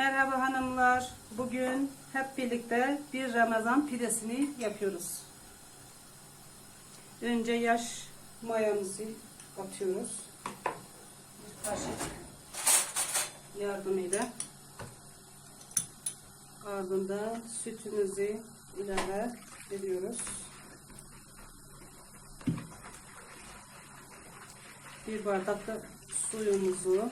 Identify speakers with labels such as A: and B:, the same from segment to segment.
A: Merhaba hanımlar. Bugün hep birlikte bir Ramazan pidesini yapıyoruz. Önce yaş mayamızı atıyoruz. Bir kaşık yardımıyla. Ardından sütümüzü ilave ediyoruz. Bir bardak da suyumuzu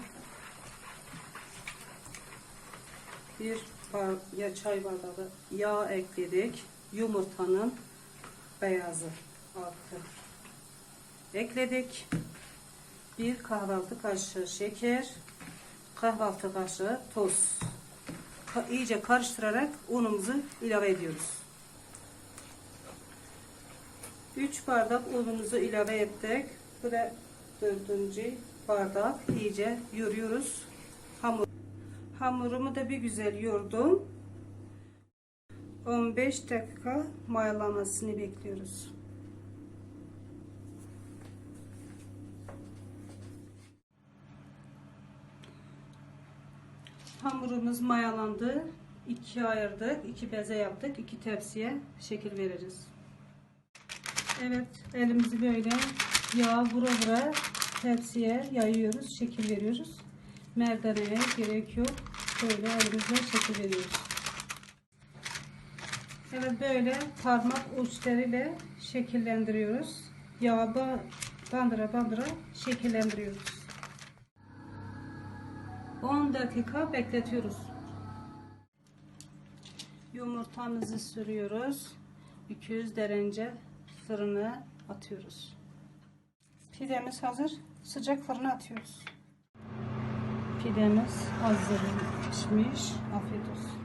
A: bir bar, ya çay bardağı yağ ekledik. Yumurtanın beyazı altı ekledik. Bir kahvaltı kaşığı şeker, kahvaltı kaşığı toz. Ka- iyice karıştırarak unumuzu ilave ediyoruz. 3 bardak unumuzu ilave ettik. Bu da dördüncü bardak iyice yoruyoruz. Hamur Hamurumu da bir güzel yoğurdum. 15 dakika mayalamasını bekliyoruz. Hamurumuz mayalandı. İkiye ayırdık. iki beze yaptık. iki tepsiye şekil veririz. Evet elimizi böyle yağ vura vura tepsiye yayıyoruz. Şekil veriyoruz. Merdaneye gerek yok. Böyle elimizle şekil. Evet böyle parmak uçlarıyla şekillendiriyoruz. Yağı ba- bandıra bandıra şekillendiriyoruz. 10 dakika bekletiyoruz. Yumurtamızı sürüyoruz. 200 derece fırına atıyoruz. Pidemiz hazır. Sıcak fırına atıyoruz. Pidemiz hazır pişmiş. Afiyet olsun.